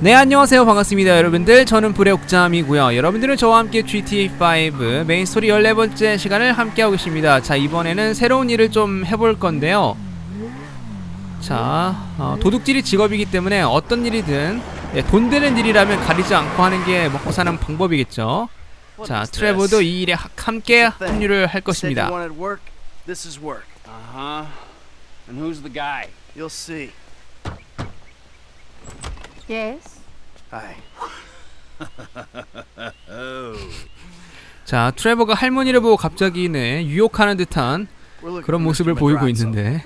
네 안녕하세요. 반갑습니다 여러분들. 저는 불의 옥잠이고요. 여러분들은 저와 함께 GTA5 메인 스토리 14번째 시간을 함께하고 계십니다. 자 이번에는 새로운 일을 좀 해볼 건데요. 자 어, 도둑질이 직업이기 때문에 어떤 일이든 예, 돈 되는 일이라면 가리지 않고 하는 게 먹고 사는 방법이겠죠. 자 트레버도 이 일에 하- 함께 합류를 할 것입니다. Uh huh. Yes. Hi. 자 트레버가 할머니를 보고 갑자기 네 유혹하는 듯한 그런 모습을. 보이고. 있는데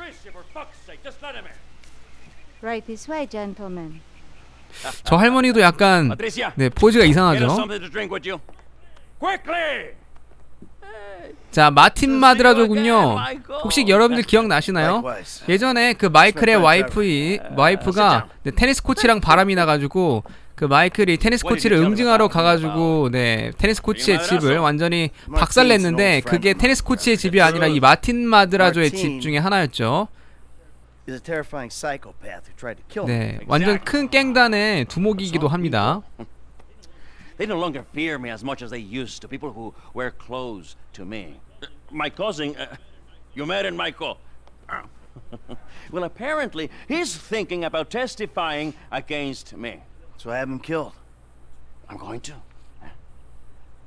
Right this way, gentlemen. 저 할머니도 약간 네 포즈가 이상하죠 something to drink with you. Quickly! 자 마틴 마드라조군요. 혹시 여러분들 기억나시나요? 예전에 그 마이클의 와이프 와이프가 네, 테니스 코치랑 바람이 나가지고 그 마이클이 테니스 코치를 응징하러 가가지고 네 테니스 코치의 집을 완전히 박살냈는데 그게 테니스 코치의 집이 아니라 이 마틴 마드라조의 집 중에 하나였죠. 네 완전 큰 깽단의 두목이기도 합니다. They no longer fear me as much as they used to. People who wear clothes to me. Uh, My cousin, uh, you met in Michael. well, apparently he's thinking about testifying against me. So I have him killed. I'm going to.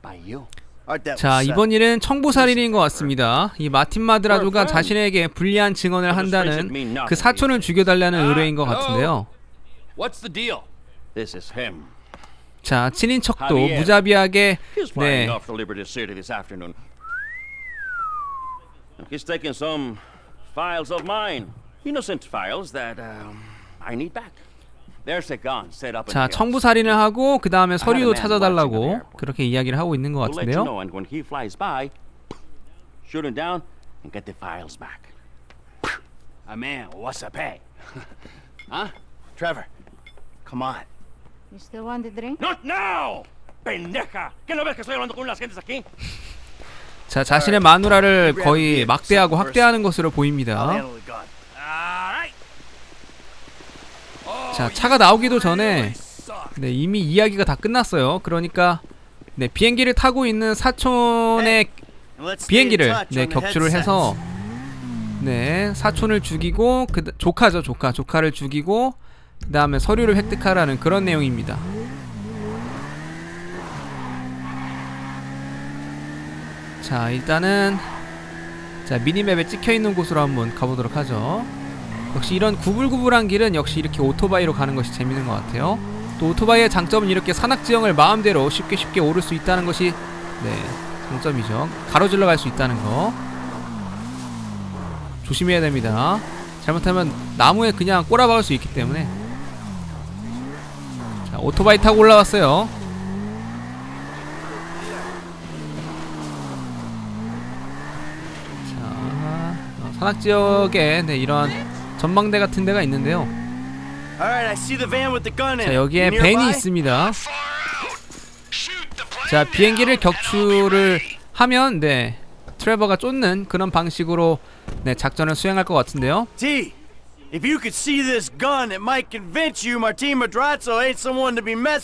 By you. Art that 자 was 이번 일은 청부살인인 것 같습니다. 이 마틴 마드라조가 자신에게 불리한 증언을 한다는 그 사촌을 죽여달라는 의뢰인 것 같은데요. What's the deal? This is him. 자 친인척도 무자비하게 네. He's taking some files of mine, innocent files that um, I need back. There's a gun set up in 자. 청부 살인을 하고 그 다음에 서류도 찾아달라고 그렇게 이야기를 하고 있는 것 같은데요. know, and when he flies by, shoot him down and get the files back. A man, what's a pay? huh? Trevor, come on. You still want the drink? Not now! Pendeja! ¿Qué no ves que estoy hablando con las gentes aquí? 자 자신의 마누라를 거의 막대하고 학대하는 것으로 보입니다. handle the gun. Alright. 자 차가 나오기도 전에 네 이미 이야기가 다 끝났어요. 그러니까 네 비행기를 타고 있는 사촌의 비행기를 네 격추를. 해서 네 사촌을 죽이고 그 조카죠 조카 조카를 죽이고 그 다음에 서류를 획득하라는 그런 내용입니다. 자 일단은 자 미니맵에 찍혀 있는 곳으로 한번 가보도록 하죠. 역시 이런 구불구불한 길은 역시 이렇게 오토바이로 가는 것이 재밌는 것 같아요. 또 오토바이의 장점은 이렇게 산악 지형을 마음대로 쉽게 쉽게 오를 수 있다는 것이 네 장점이죠. 가로질러 갈 수 있다는 거. 조심해야 됩니다. 잘못하면 나무에 그냥 꼬라박을 수 있기 때문에. 자, 오토바이 타고 올라왔어요. 자, 어, 산악 지역에 네, 이런 전망대 같은 데가 있는데요. 자. 여기에 벤이? 있습니다. 자, 비행기를 격추를 하면 네. 트레버가 쫓는 그런 방식으로 네, 작전을 수행할 것 같은데요. T,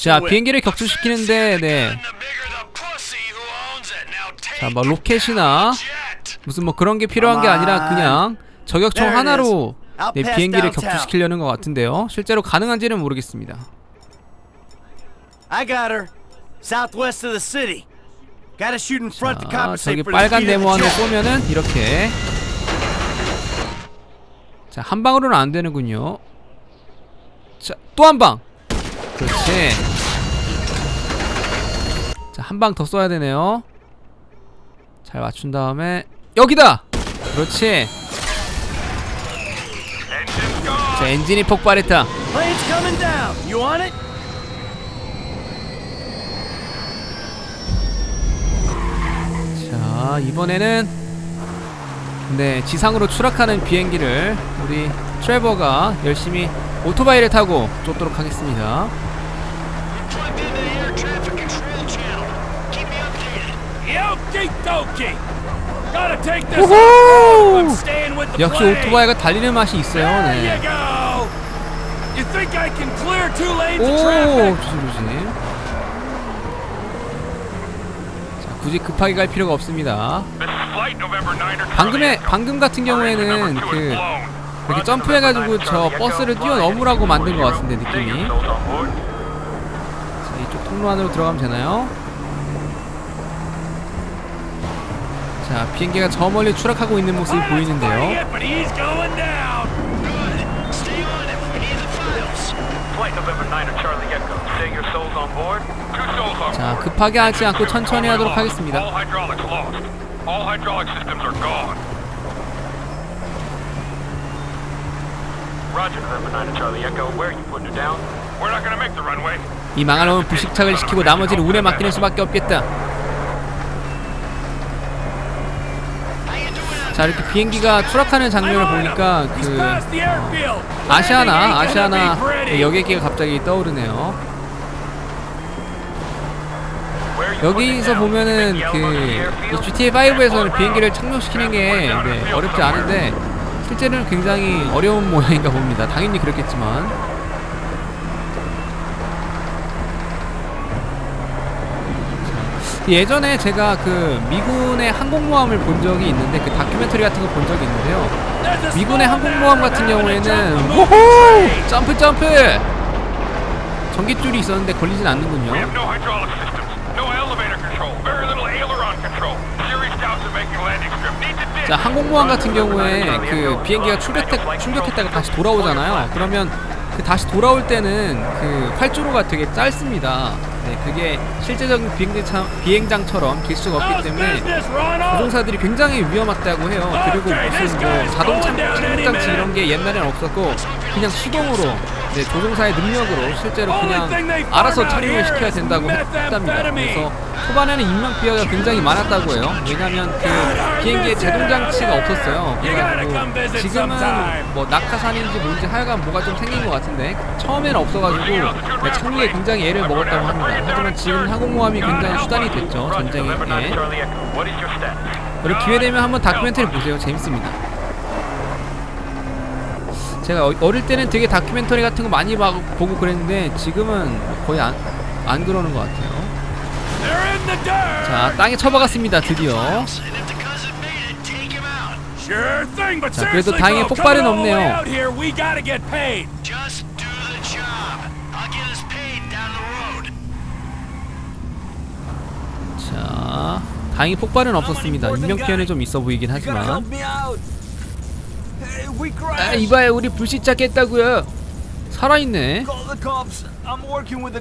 자, with. 비행기를 격추시키는데 네. 자, 뭐 로켓이나 무슨 뭐 그런 게 필요한 게 아니라 그냥 저격총 하나로 네, 비행기를. 격추시키려는 것 같은데요. 실제로 가능한지는 모르겠습니다. I got her. Southwest of the city. Gotta shoot in front to 자, 저기 빨간 네모안을 jet. 쏘면은 이렇게 자, 한 방으로는 안 되는군요. 자, 또 한 방. 그렇지. 자, 한 방더 쏴야 되네요. 잘 맞춘 다음에 여기다. 그렇지. 자, 엔진이 폭발했다. 자 이번에는 네 지상으로 추락하는 비행기를 우리 트레버가 열심히 오토바이를 타고 쫓도록 하겠습니다. The 역시. 오토바이가 달리는 맛이 있어요. 네. 오 of traffic? 조심 조심. 자 굳이 급하게 갈 필요가 없습니다. 방금의 방금 같은 경우에는 그 이렇게 점프해가지고 저 버스를 뛰어넘으라고 만든 것 같은데 느낌이. 자 이쪽 통로 안으로 들어가면 되나요? 자 비행기가 저 멀리 추락하고 있는 모습이 Oh, 보이는데요. yet, but he's going down. Stay on him. We need the files. Flight November 9 Charlie Echo. Say your souls on board? Two souls on 자. 급하게 하지 않고 천천히 하도록 하겠습니다. All hydraulics lost. All hydraulic systems are gone. Roger, November 9 Charlie Echo. Where are you putting her down? We're not gonna make the runway. 이 망할 놈은 불식착을 시키고 나머지는 운에 맡기는 수밖에 없겠다. 자 이렇게 비행기가 추락하는 장면을 보니까 그. 아시아나 아시아나 pretty. 여객기가 갑자기 떠오르네요. 여기서? 보면은 그? GTA 5에서는 비행기를 착륙시키는 게 네, 어렵지 않은데 실제로는 굉장히 어려운 모양인가 봅니다. 당연히 그렇겠지만 자, 예전에 제가 그 미군의 항공모함을 본 적이 있는데 그 다큐멘터리 같은 거 본 적이 있는데요. 미군의 항공모함 같은 경우에는 호호 점프 점프 전기줄이 있었는데 걸리진 않는군요. We have no hydraulic systems. No elevator control. Very little aileron control. Series doubts of making landing strip. Need to dig. 자 항공모함 같은 경우에 그 비행기가 충격했, 충격했다가 다시 돌아오잖아요. 그러면 그 다시 돌아올 때는 그 활주로가 되게 짧습니다. 네 그게 실제적인 비행장, 비행장처럼 길 수가 없기 때문에? 조종사들이 굉장히 위험하다고 해요. 그리고 무슨 뭐 자동 착- 착륙장치 이런 게 옛날에는 없었고 그냥 수동으로 네, 조종사의 능력으로 실제로 그냥 알아서 착륙을 시켜야 된다고 했답니다 그래서 초반에는 인명 피해가 굉장히 많았다고 해요 왜냐면 그 비행기에 제동 장치가 없었어요 그래가지고 지금은 뭐 낙하산인지 뭔지 하여간 뭐가 좀 생긴 것 같은데 처음에는 없어가지고 네, 착륙에 굉장히 애를 먹었다고 합니다 하지만 지금 항공모함이 굉장히 수단이 됐죠 전쟁에 November 9 예. 그리고 기회 되면 한번 다큐멘터리 보세요. 재밌습니다. 제가 어- 어릴 때는 되게 다큐멘터리 같은 거 많이 봐, 보고 그랬는데 지금은 거의 안, 안 그러는 것 같아요. 자, 땅에 쳐박았습니다. 드디어. 자, 그래도 다행히 폭발은 없네요. 자, 다행히 폭발은 없었습니다. 인명피해는 좀 있어 보이긴 하지만. 아, 이봐요. 우리 불시착했다고요. 살아있네.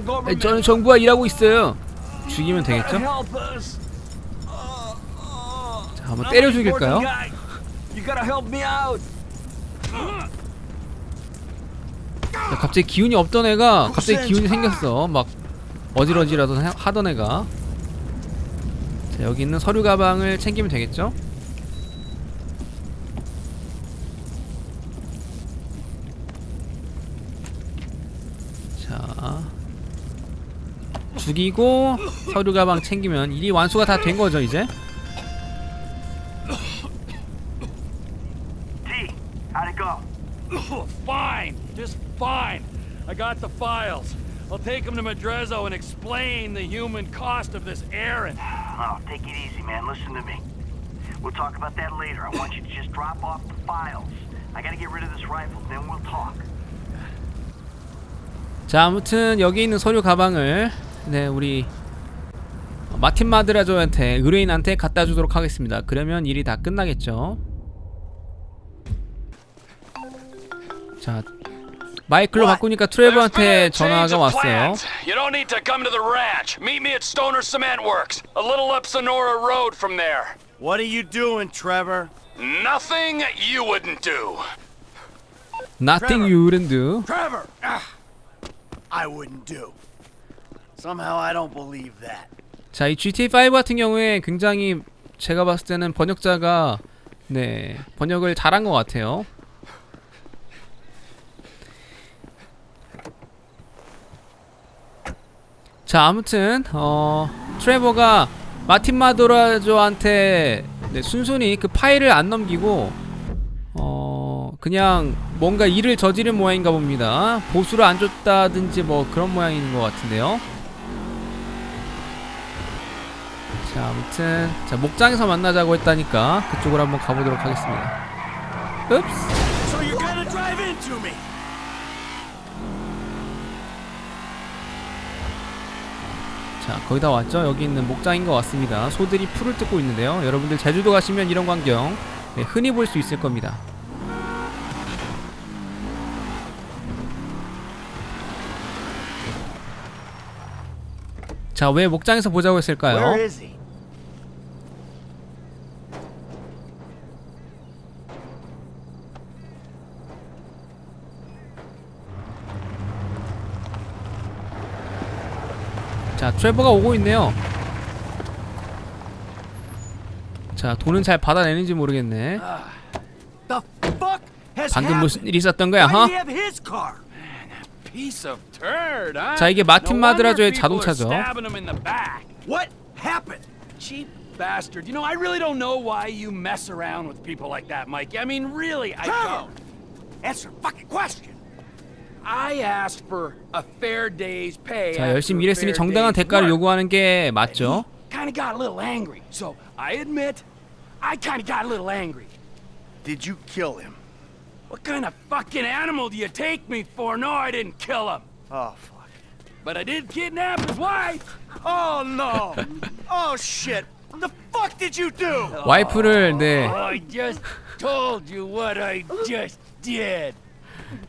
Government. 저는 정부와 일하고 있어요. 죽이면 되겠죠? 자, 한번 때려 죽일까요? 야, 갑자기 기운이 없던 애가 갑자기 기운이 생겼어. 막 어지러지라도 하- 하던 애가. 자, 여기 있는 서류 가방을 챙기면 되겠죠? 자. 죽이고 서류 가방 챙기면 일이 완수가 다 된 거죠, 이제? T, how'd it go? Fine, just fine. I got the files. I'll take them to Madrezzo and explain the human cost of this errand. Oh, take it easy, man. Listen to me. We'll talk about that later. I want you to just drop off the files. I gotta get rid of this rifle, then we'll talk. 자 아무튼 여기 있는 서류 가방을 네 우리 마틴 마드라조한테 의뢰인한테 갖다 주도록 하겠습니다 그러면 일이 다 끝나겠죠 자 마이클로 바꾸니까 트레버한테 전화가 왔어요 You don't need to come to the ranch. Meet me at Stoner Cement Works, a little up Sonora Road from there. What are you doing, Trevor? Nothing you wouldn't do. Nothing you wouldn't do Trevor! Ah, I wouldn't do. Somehow I don't believe that. 자 이 GTA5 같은 경우에 굉장히 제가 봤을 때는 번역자가 네 번역을 잘한 것 같아요 자 아무튼 어 트레버가 마틴 마도라조한테 네, 순순히 그 파일을 안 넘기고 어 그냥 뭔가 일을 저지른 모양인가 봅니다. 보수를 안 줬다든지 뭐 그런 모양인 것 같은데요. 자, 아무튼 자 목장에서 만나자고 했다니까 그쪽으로 한번 가보도록 하겠습니다. 읍스. 자, 거의 다 왔죠? 여기 있는 목장인 것 같습니다. 소들이 풀을 뜯고 있는데요. 여러분들 제주도 가시면 이런 광경 네, 흔히 볼 수 있을 겁니다. 자, 왜 목장에서 보자고 했을까요? Where is he? 자, 트레버가 오고 있네요. 자, 돈은 잘 받아내는지 모르겠네. 방금? 무슨 일이 있었던 거야, 어? huh? 자, 이게 마틴 마드라조의 자동차죠. bastard. You know, I really don't know why you mess around with people like that, Mike. I mean, really, I don't. Answer fucking question. 자, 열심히 일했으니 정당한 대가를 요구하는 게 맞죠? Kind of got a little angry. So I admit, I kind of got a little angry. Did you kill him? What kind of fucking animal do you take me for? No, I didn't kill him. Oh, fuck. But I did kidnap his wife. Oh, no. oh, shit. The fuck did you do? 와이프를 네 Oh, I just told you what I just did.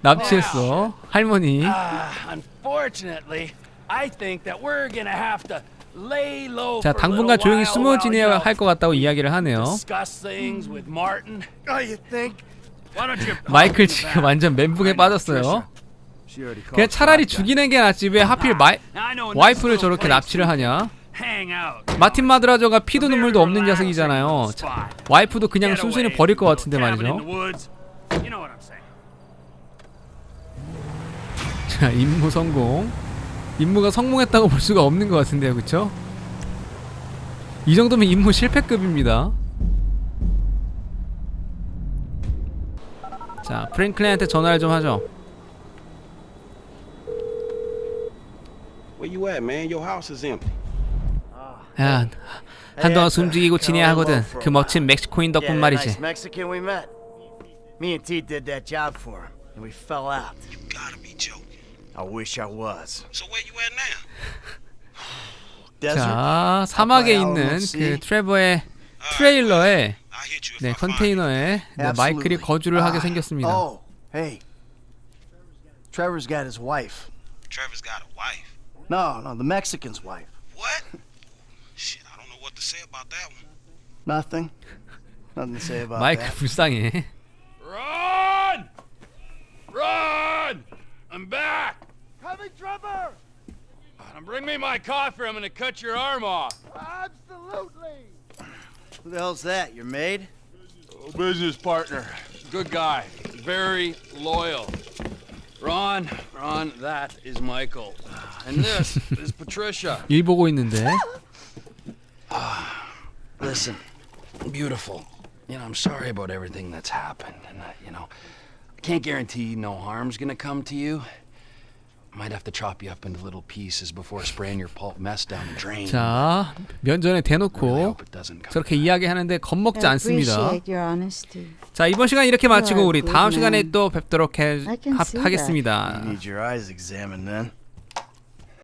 납치했어. 할머니. Uh, unfortunately, I think that we're gonna have to lay low 자, for a 당분간 조용히 while 숨어 while, 지내야 you know, 할 것 같다고 이야기를 하네요. discuss things with Martin. Oh, you think? Why don't you? 마이클 지금 완전 멘붕에 빠졌어요. She already called 그냥 차라리. 죽이는 게 낫지 왜 하필 마이, 와이프를 저렇게 납치를 하냐? Hang out. 마틴 마드라저가 피도 눈물도 없는 녀석이잖아요. 자, 와이프도 그냥 순순히 버릴 것 같은데 말이죠. the woods. You know what 자, 임무 성공. 임무가 성공했다고 볼 수가 없는 것 같은데요, 그쵸? 이 정도면 임무 실패급입니다. 자, 프랭클린한테 전화를 좀 하죠. Where you at, man? Your house is empty. 야, 한동안 숨죽이고 지내야 하거든. 그 멋진 멕시코인 덕분 말이지. nice Mexican we met. Me and T did that job for him, and we fell out. You gotta be joking. I wish I was. So where you at now? Desert. 자, 사막에 있는 그 트레버의 트레일러에 I'll hit you if 네, I find you. 컨테이너에 네, Absolutely. 마이클이 거주를 하게 Ah, 생겼습니다. Oh, hey. Trevor's got his wife. Trevor's got a wife. No, no, the Mexican's wife. What? Shit, I don't know what to say about that one. Nothing. Nothing to say about 마이클 that. 불쌍해. Run! Run! I'm back. Coming, Trevor! Bring me my coffee. I'm gonna cut your arm off. Absolutely! Who the hell's that? Your maid? Business partner. Good guy. Very loyal. Ron, Ron, that is Michael. And this is Patricia. 일 보고 있는데. Listen, beautiful. You know, I'm sorry about everything that's happened. And, uh, you know, I can't guarantee no harm's gonna come to you. Might have to chop you up into little pieces before spraying your pulp mess down the drain. 자, 면전에 대놓고. 저렇게 이야기하는데 겁먹지 않습니다. 자, 이번 시간 이렇게 마치고 우리 다음. 시간에 또 뵙도록 해, 하. 하겠습니다.